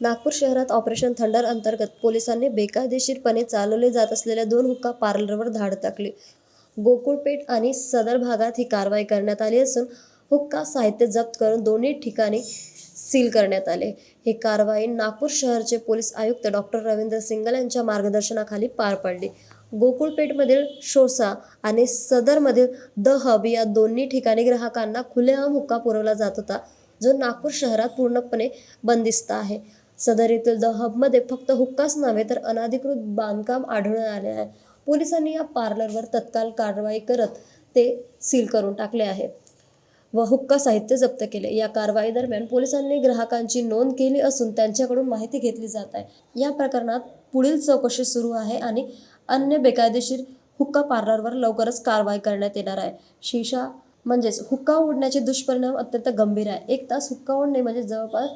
नागपूर शहरात operation thunder अंतर्गत पोलिसांनी बेकायदेशीरपणे चालवले जात असलेल्या दोन हुक्का पार्लरवर धाड टाकली. गोकुळपेठ आणि सदर भागात ही कारवाई करण्यात आली असून हुक्का साहित्य जप्त करून दोन्ही ठिकाणी सील करण्यात आले. ही कारवाई नागपूर शहरचे पोलीस आयुक्त डॉक्टर रवींद्र सिंगल यांच्या मार्गदर्शनाखाली पार पडली. गोकुळपेठमधील शोसा आणि सदरमधील द हब या दोन्ही ठिकाणी ग्राहकांना खुलेआम हुक्का पुरवला जात होता जो नागपूर शहरात पूर्णपणे बंदिस्त आहे. सदर येथील द हबमध्ये फक्त हुक्काच नव्हे तर अनधिकृत बांधकाम आढळून आले आहे. पोलिसांनी या पार्लरवर तत्काळ कारवाई करत ते सील करून टाकले आहे व हुक्का साहित्य जप्त केले. या कारवाई दरम्यान पोलिसांनी ग्राहकांची नोंद केली असून त्यांच्याकडून माहिती घेतली जात आहे. या प्रकरणात पुढील चौकशी सुरू आहे आणि अन्य बेकायदेशीर हुक्का पार्लरवर लवकरच कारवाई करण्यात येणार आहे. शिशा म्हणजेच हुक्का ओढण्याचे दुष्परिणाम अत्यंत गंभीर आहे. एक तास हुक्का ओढणे म्हणजे जवळपास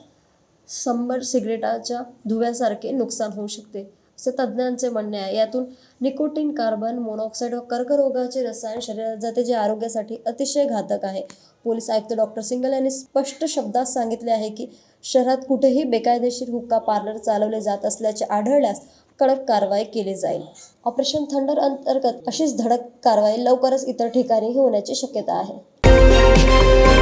शंभर सिगरेटाच्या धुव्यासारखे नुकसान होऊ शकते असे तज्ज्ञांचे म्हणणे आहे. यातून निकोटीन कार्बन मोनॉक्साईड व कर्करोगाचे रसायन शरीरात जाते जे आरोग्यासाठी अतिशय घातक आहे. पोलीस आयुक्त डॉक्टर सिंगल यांनी स्पष्ट शब्दात सांगितले आहे की शहरात कुठेही बेकायदेशीर हुक्का पार्लर चालवले जात असल्याचे आढळल्यास कडक कारवाई केली जाईल. ऑपरेशन थंडर अंतर्गत अशीच धडक कारवाई लवकरच इतर ठिकाणी होण्याची शक्यता आहे.